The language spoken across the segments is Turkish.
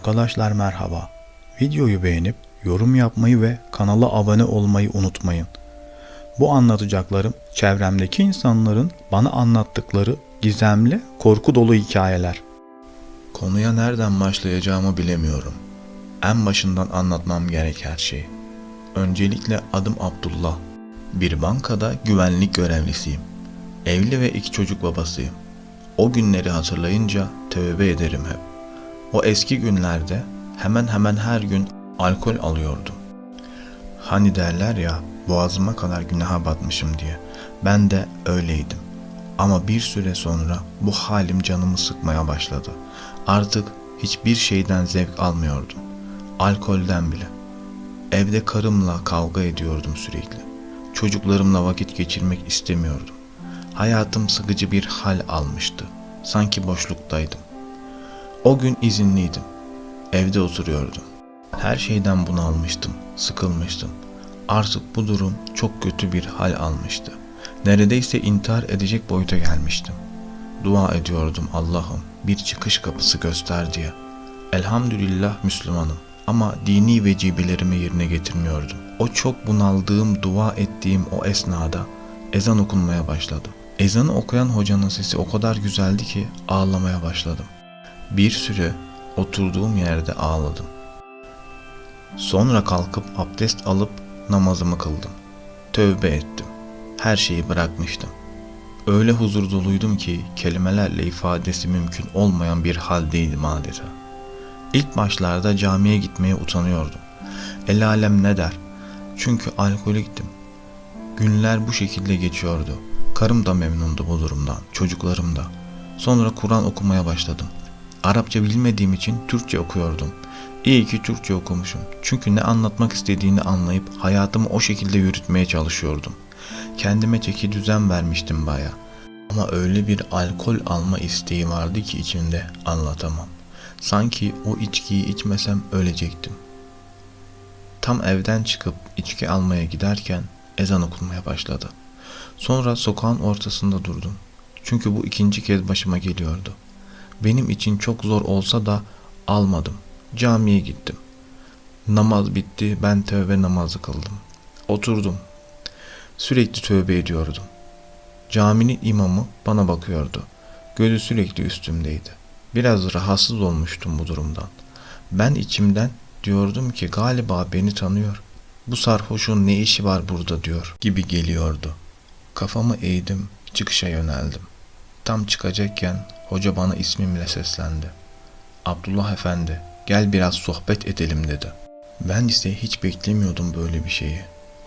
Arkadaşlar merhaba. Videoyu beğenip yorum yapmayı ve kanala abone olmayı unutmayın. Bu anlatacaklarım çevremdeki insanların bana anlattıkları gizemli, korku dolu hikayeler. Konuya nereden başlayacağımı bilemiyorum. En başından anlatmam gerek her şeyi. Öncelikle adım Abdullah. Bir bankada güvenlik görevlisiyim. Evli ve iki çocuk babasıyım. O günleri hatırlayınca tövbe ederim hep. O eski günlerde hemen hemen her gün alkol alıyordum. Hani derler ya boğazıma kadar günaha batmışım diye. Ben de öyleydim. Ama bir süre sonra bu halim canımı sıkmaya başladı. Artık hiçbir şeyden zevk almıyordum. Alkolden bile. Evde karımla kavga ediyordum sürekli. Çocuklarımla vakit geçirmek istemiyordum. Hayatım sıkıcı bir hal almıştı. Sanki boşluktaydım. O gün izinliydim. Evde oturuyordum. Her şeyden bunalmıştım, sıkılmıştım. Artık bu durum çok kötü bir hal almıştı. Neredeyse intihar edecek boyuta gelmiştim. Dua ediyordum Allah'ım bir çıkış kapısı göster diye. Elhamdülillah Müslümanım ama dini vecibelerimi yerine getirmiyordum. O çok bunaldığım, dua ettiğim o esnada ezan okunmaya başladı. Ezanı okuyan hocanın sesi o kadar güzeldi ki ağlamaya başladım. Bir süre oturduğum yerde ağladım. Sonra kalkıp abdest alıp namazımı kıldım. Tövbe ettim. Her şeyi bırakmıştım. Öyle huzur doluydum ki kelimelerle ifadesi mümkün olmayan bir haldeydim adeta. İlk başlarda camiye gitmeye utanıyordum. El alem ne der? Çünkü alkoliktim. Günler bu şekilde geçiyordu. Karım da memnundu bu durumdan, çocuklarım da. Sonra Kur'an okumaya başladım. Arapça bilmediğim için Türkçe okuyordum. İyi ki Türkçe okumuşum. Çünkü ne anlatmak istediğini anlayıp hayatımı o şekilde yürütmeye çalışıyordum. Kendime çeki düzen vermiştim baya. Ama öyle bir alkol alma isteği vardı ki içimde anlatamam. Sanki o içkiyi içmesem ölecektim. Tam evden çıkıp içki almaya giderken ezan okunmaya başladı. Sonra sokağın ortasında durdum. Çünkü bu ikinci kez başıma geliyordu. Benim için çok zor olsa da almadım. Camiye gittim. Namaz bitti, ben tövbe namazı kıldım. Oturdum. Sürekli tövbe ediyordum. Caminin imamı bana bakıyordu. Gözü sürekli üstümdeydi. Biraz rahatsız olmuştum bu durumdan. Ben içimden diyordum ki galiba beni tanıyor. Bu sarhoşun ne işi var burada diyor gibi geliyordu. Kafamı eğdim, çıkışa yöneldim. Tam çıkacakken hoca bana ismimle seslendi. Abdullah Efendi, gel biraz sohbet edelim dedi. Ben ise hiç beklemiyordum böyle bir şeyi.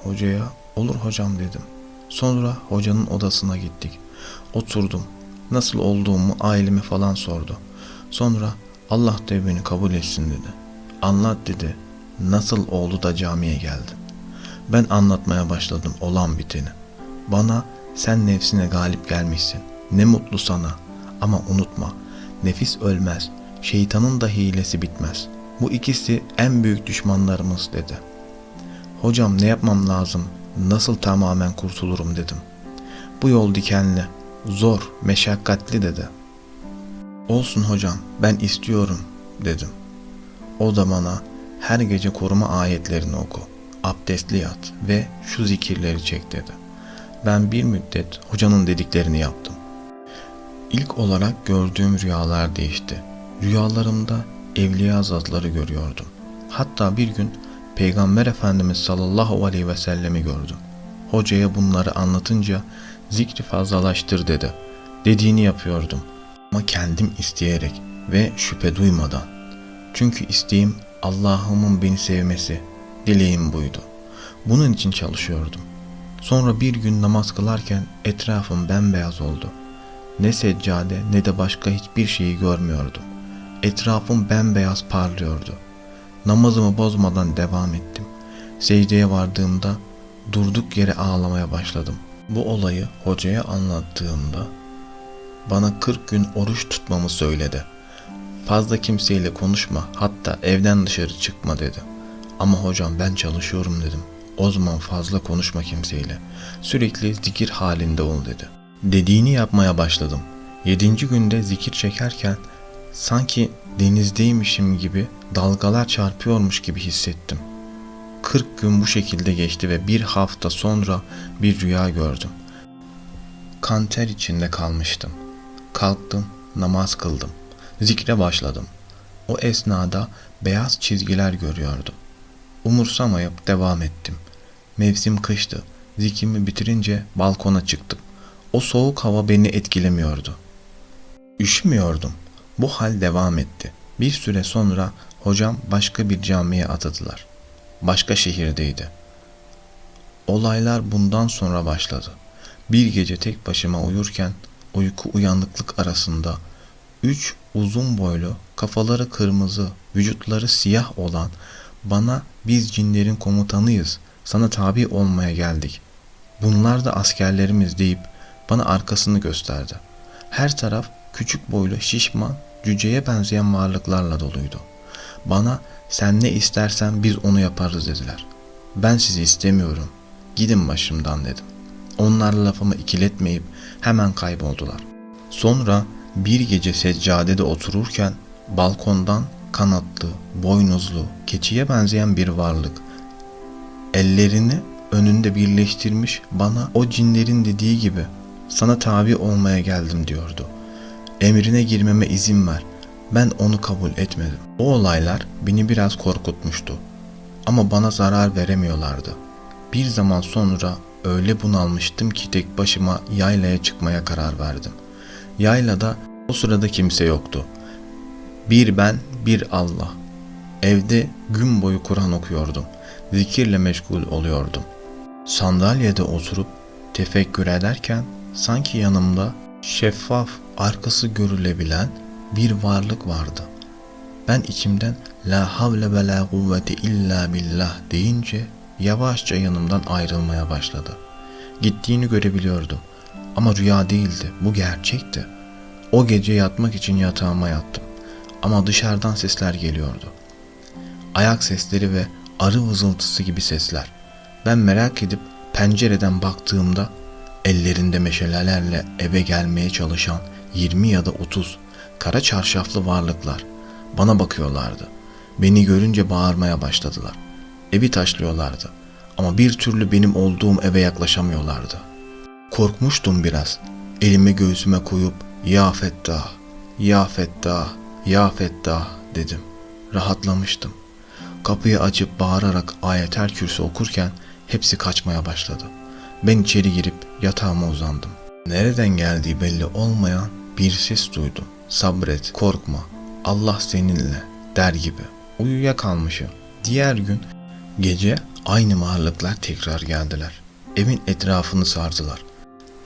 Hocaya, olur hocam dedim. Sonra hocanın odasına gittik. Oturdum. Nasıl olduğumu aileme falan sordu. Sonra Allah tevbeni kabul etsin dedi. Anlat dedi. Nasıl oldu da camiye geldin? Ben anlatmaya başladım olan biteni. Bana sen nefsine galip gelmişsin. Ne mutlu sana. Ama unutma, nefis ölmez, şeytanın da hilesi bitmez. Bu ikisi en büyük düşmanlarımız dedi. Hocam ne yapmam lazım, nasıl tamamen kurtulurum dedim. Bu yol dikenli, zor, meşakkatli dedi. Olsun hocam, ben istiyorum dedim. O da bana her gece koruma ayetlerini oku, abdestli yat ve şu zikirleri çek dedi. Ben bir müddet hocanın dediklerini yaptım. İlk olarak gördüğüm rüyalar değişti. Rüyalarımda evliya zatları görüyordum. Hatta bir gün Peygamber Efendimiz sallallahu aleyhi ve sellemi gördüm. Hocaya bunları anlatınca zikri fazlalaştır dedi. Dediğini yapıyordum ama kendim isteyerek ve şüphe duymadan. Çünkü isteğim Allah'ımın beni sevmesi, dileğim buydu. Bunun için çalışıyordum. Sonra bir gün namaz kılarken etrafım bembeyaz oldu. Ne seccade ne de başka hiçbir şeyi görmüyordum. Etrafım bembeyaz parlıyordu. Namazımı bozmadan devam ettim. Secdeye vardığımda durduk yere ağlamaya başladım. Bu olayı hocaya anlattığımda bana 40 gün oruç tutmamı söyledi. Fazla kimseyle konuşma hatta evden dışarı çıkma dedi. Ama hocam ben çalışıyorum dedim. O zaman fazla konuşma kimseyle. Sürekli zikir halinde ol dedi. Dediğini yapmaya başladım. Yedinci günde zikir çekerken Sanki denizdeymişim gibi dalgalar çarpıyormuş gibi hissettim. 40 gün bu şekilde geçti ve bir hafta sonra bir rüya gördüm. Kanter içinde kalmıştım. Kalktım, namaz kıldım. Zikre başladım. O esnada beyaz çizgiler görüyordum. Umursamayıp devam ettim. Mevsim kıştı. Zikrimi bitirince balkona çıktım. O soğuk hava beni etkilemiyordu. Üşümüyordum. Bu hal devam etti. Bir süre sonra hocam başka bir camiye atadılar. Başka şehirdeydi. Olaylar bundan sonra başladı. Bir gece tek başıma uyurken uyku uyanıklık arasında üç uzun boylu, kafaları kırmızı, vücutları siyah olan bana biz cinlerin komutanıyız, sana tabi olmaya geldik. Bunlar da askerlerimiz deyip bana arkasını gösterdi. Her taraf küçük boylu şişman, cüceye benzeyen varlıklarla doluydu. Bana sen ne istersen biz onu yaparız dediler. Ben sizi istemiyorum. Gidin başımdan dedim. Onlar lafımı ikiletmeyip hemen kayboldular. Sonra bir gece seccadede otururken balkondan kanatlı, boynuzlu, keçiye benzeyen bir varlık ellerini önünde birleştirmiş bana o cinlerin dediği gibi sana tabi olmaya geldim diyordu. Emrine girmeme izin ver. Ben onu kabul etmedim. O olaylar beni biraz korkutmuştu. Ama bana zarar veremiyorlardı. Bir zaman sonra öyle bunalmıştım ki tek başıma yaylaya çıkmaya karar verdim. Yaylada o sırada kimse yoktu. Bir ben, bir Allah. Evde gün boyu Kur'an okuyordum. Zikirle meşgul oluyordum. Sandalyede oturup tefekkür ederken sanki yanımda şeffaf, arkası görülebilen bir varlık vardı. Ben içimden la havle ve la kuvvete illa billah deyince yavaşça yanımdan ayrılmaya başladı. Gittiğini görebiliyordum. Ama rüya değildi, bu gerçekti. O gece yatmak için yatağıma yattım. Ama dışarıdan sesler geliyordu. Ayak sesleri ve arı vızıltısı gibi sesler. Ben merak edip pencereden baktığımda ellerinde meşalelerle eve gelmeye çalışan 20 ya da 30 kara çarşaflı varlıklar bana bakıyorlardı. Beni görünce bağırmaya başladılar. Evi taşlıyorlardı ama bir türlü benim olduğum eve yaklaşamıyorlardı. Korkmuştum biraz. Elimi göğsüme koyup ya Fettah, ya Fettah, ya Fettah dedim. Rahatlamıştım. Kapıyı açıp bağırarak ayetel kürsü okurken hepsi kaçmaya başladı. Ben içeri girip yatağıma uzandım. Nereden geldiği belli olmayan bir ses duydum. Sabret, korkma, Allah seninle der gibi. Uyuyakalmışım. Diğer gün gece aynı varlıklar tekrar geldiler. Evin etrafını sardılar.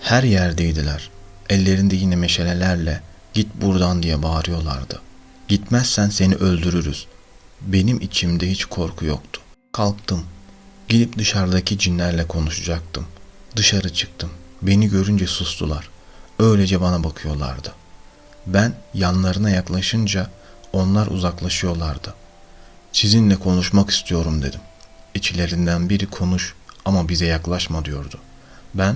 Her yerdeydiler. Ellerinde yine meşalelerle git buradan diye bağırıyorlardı. Gitmezsen seni öldürürüz. Benim içimde hiç korku yoktu. Kalktım. Gidip dışarıdaki cinlerle konuşacaktım. Dışarı çıktım. Beni görünce sustular. Öylece bana bakıyorlardı. Ben yanlarına yaklaşınca onlar uzaklaşıyorlardı. Sizinle konuşmak istiyorum dedim. İçlerinden biri konuş ama bize yaklaşma diyordu. Ben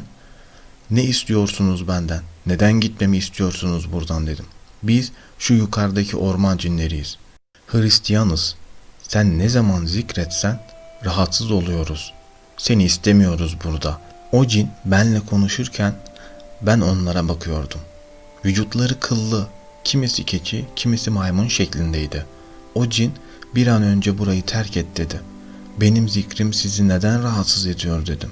ne istiyorsunuz benden? Neden gitmemi istiyorsunuz buradan dedim. Biz şu yukarıdaki orman cinleriyiz. Hristiyanız. Sen ne zaman zikretsen rahatsız oluyoruz. Seni istemiyoruz burada. O cin benle konuşurken ben onlara bakıyordum. Vücutları kıllı, kimisi keçi, kimisi maymun şeklindeydi. O cin bir an önce burayı terk et dedi. Benim zikrim sizi neden rahatsız ediyor dedim.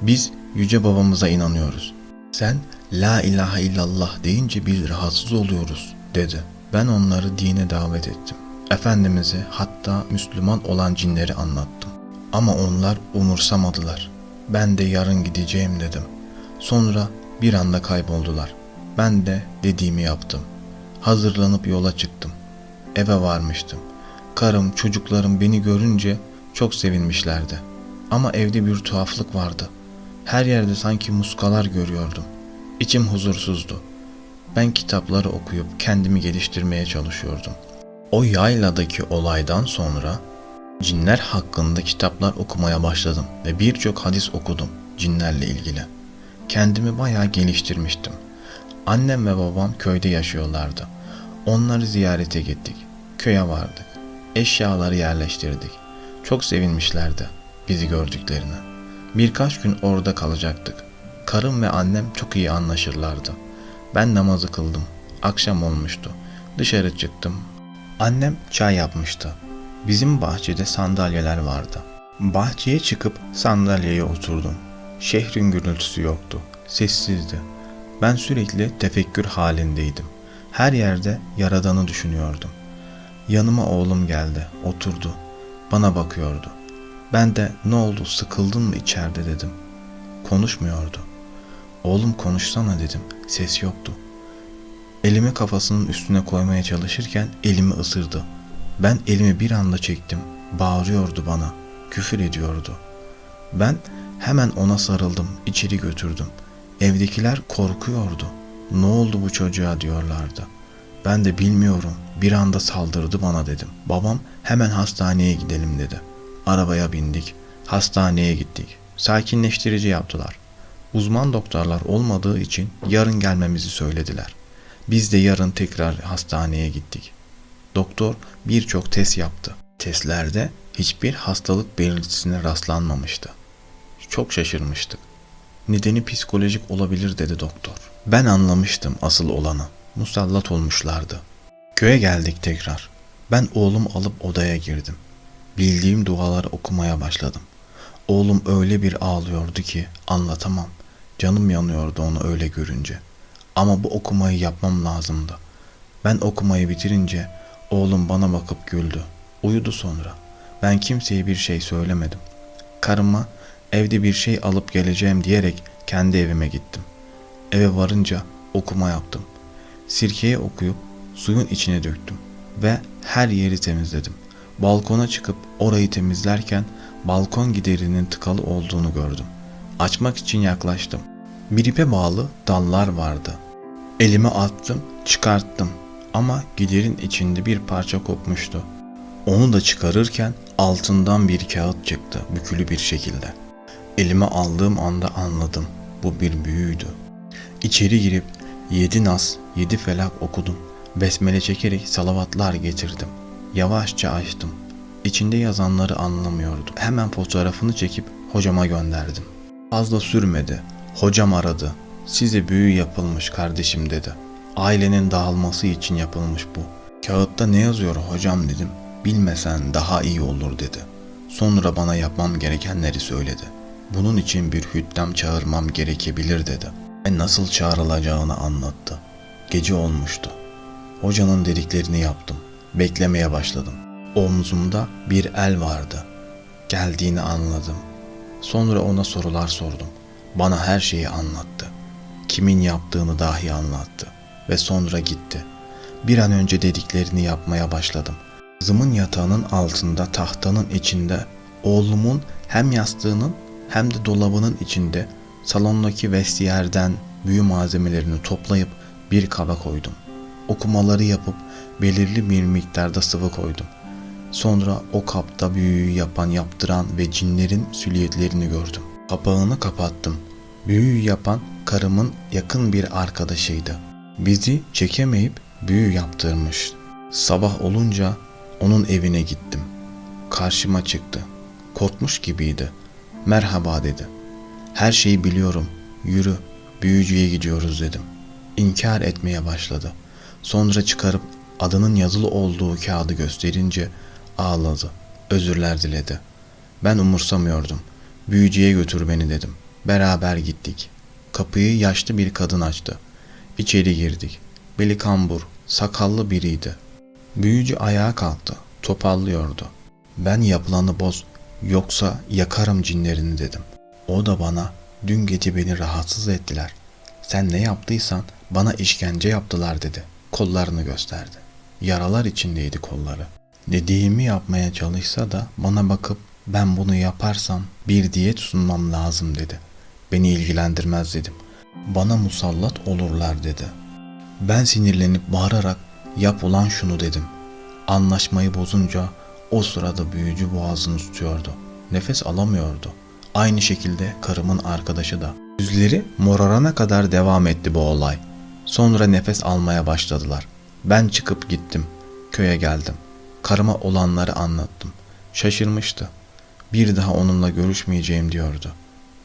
Biz yüce babamıza inanıyoruz. Sen la ilahe illallah deyince biz rahatsız oluyoruz dedi. Ben onları dine davet ettim. Efendimiz'e hatta Müslüman olan cinleri anlattım. Ama onlar umursamadılar. Ben de yarın gideceğim dedim. Sonra bir anda kayboldular. Ben de dediğimi yaptım. Hazırlanıp yola çıktım. Eve varmıştım. Karım, çocuklarım beni görünce çok sevinmişlerdi. Ama evde bir tuhaflık vardı. Her yerde sanki muskalar görüyordum. İçim huzursuzdu. Ben kitapları okuyup kendimi geliştirmeye çalışıyordum. O yayladaki olaydan sonra cinler hakkında kitaplar okumaya başladım ve birçok hadis okudum cinlerle ilgili. Kendimi bayağı geliştirmiştim. Annem ve babam köyde yaşıyorlardı. Onları ziyarete gittik. Köye vardık. Eşyaları yerleştirdik. Çok sevinmişlerdi bizi gördüklerine. Birkaç gün orada kalacaktık. Karım ve annem çok iyi anlaşırlardı. Ben namazı kıldım. Akşam olmuştu. Dışarı çıktım. Annem çay yapmıştı. Bizim bahçede sandalyeler vardı. Bahçeye çıkıp sandalyeye oturdum. Şehrin gürültüsü yoktu. Sessizdi. Ben sürekli tefekkür halindeydim. Her yerde Yaradan'ı düşünüyordum. Yanıma oğlum geldi, oturdu. Bana bakıyordu. Ben de ne oldu sıkıldın mı içeride dedim. Konuşmuyordu. Oğlum konuşsana dedim. Ses yoktu. Elimi kafasının üstüne koymaya çalışırken elimi ısırdı. Ben elimi bir anda çektim. Bağırıyordu bana. Küfür ediyordu. Ben hemen ona sarıldım, içeri götürdüm. Evdekiler korkuyordu. Ne oldu bu çocuğa diyorlardı. Ben de bilmiyorum. Bir anda saldırdı bana dedim. Babam hemen hastaneye gidelim dedi. Arabaya bindik. Hastaneye gittik. Sakinleştirici yaptılar. Uzman doktorlar olmadığı için yarın gelmemizi söylediler. Biz de yarın tekrar hastaneye gittik. Doktor birçok test yaptı. Testlerde hiçbir hastalık belirtisine rastlanmamıştı. Çok şaşırmıştık. Nedeni psikolojik olabilir dedi doktor. Ben anlamıştım asıl olanı. Musallat olmuşlardı. Köye geldik tekrar. Ben oğlum alıp odaya girdim. Bildiğim duaları okumaya başladım. Oğlum öyle bir ağlıyordu ki anlatamam. Canım yanıyordu onu öyle görünce. Ama bu okumayı yapmam lazımdı. Ben okumayı bitirince oğlum bana bakıp güldü. Uyudu sonra. Ben kimseye bir şey söylemedim. Karıma evde bir şey alıp geleceğim diyerek kendi evime gittim. Eve varınca okuma yaptım. Sirkeye okuyup suyun içine döktüm ve her yeri temizledim. Balkona çıkıp orayı temizlerken balkon giderinin tıkalı olduğunu gördüm. Açmak için yaklaştım. Bir ipe bağlı dallar vardı. Elime attım, çıkarttım ama giderin içinde bir parça kopmuştu. Onu da çıkarırken altından bir kağıt çıktı bükülü bir şekilde. Elime aldığım anda anladım. Bu bir büyüydü. İçeri girip yedi nas, yedi felak okudum. Besmele çekerek salavatlar getirdim. Yavaşça açtım. İçinde yazanları anlamıyordum. Hemen fotoğrafını çekip hocama gönderdim. Fazla sürmedi. Hocam aradı. Size büyü yapılmış kardeşim dedi. Ailenin dağılması için yapılmış bu. Kağıtta ne yazıyor hocam dedim. Bilmesen daha iyi olur dedi. Sonra bana yapmam gerekenleri söyledi. Bunun için bir hüddem çağırmam gerekebilir dedi. Ve nasıl çağrılacağını anlattı. Gece olmuştu. Hocanın dediklerini yaptım. Beklemeye başladım. Omzumda bir el vardı. Geldiğini anladım. Sonra ona sorular sordum. Bana her şeyi anlattı. Kimin yaptığını dahi anlattı. Ve sonra gitti. Bir an önce dediklerini yapmaya başladım. Kızımın yatağının altında tahtanın içinde oğlumun hem yastığının hem de dolabının içinde salondaki vestiyerden büyü malzemelerini toplayıp bir kaba koydum. Okumaları yapıp belirli bir miktarda sıvı koydum. Sonra o kapta büyüyü yapan, yaptıran ve cinlerin süliyetlerini gördüm. Kapağını kapattım. Büyüyü yapan karımın yakın bir arkadaşıydı. Bizi çekemeyip büyü yaptırmış. Sabah olunca onun evine gittim. Karşıma çıktı. Korkmuş gibiydi. Merhaba dedi. Her şeyi biliyorum. Yürü, büyücüye gidiyoruz dedim. İnkar etmeye başladı. Sonra çıkarıp adının yazılı olduğu kağıdı gösterince ağladı. Özürler diledi. Ben umursamıyordum. Büyücüye götür beni dedim. Beraber gittik. Kapıyı yaşlı bir kadın açtı. İçeri girdik. Beli kambur, sakallı biriydi. Büyücü ayağa kalktı. Topallıyordu. Ben yapılanı boz, yoksa yakarım cinlerini dedim. O da bana, dün gece beni rahatsız ettiler. Sen ne yaptıysan bana işkence yaptılar dedi. Kollarını gösterdi. Yaralar içindeydi kolları. Dediğimi yapmaya çalışsa da bana bakıp ben bunu yaparsam bir diyet sunmam lazım dedi. Beni ilgilendirmez dedim. Bana musallat olurlar dedi. Ben sinirlenip bağırarak yap ulan şunu dedim. Anlaşmayı bozunca o sırada büyücü boğazını tutuyordu. Nefes alamıyordu. Aynı şekilde karımın arkadaşı da. Yüzleri morarana kadar devam etti bu olay. Sonra nefes almaya başladılar. Ben çıkıp gittim. Köye geldim. Karıma olanları anlattım. Şaşırmıştı. Bir daha onunla görüşmeyeceğim diyordu.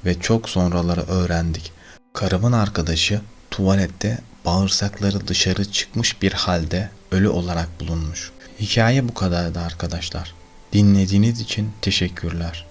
Ve çok sonraları öğrendik. Karımın arkadaşı tuvalette bağırsakları dışarı çıkmış bir halde ölü olarak bulunmuş. Hikaye bu kadardı arkadaşlar. Dinlediğiniz için teşekkürler.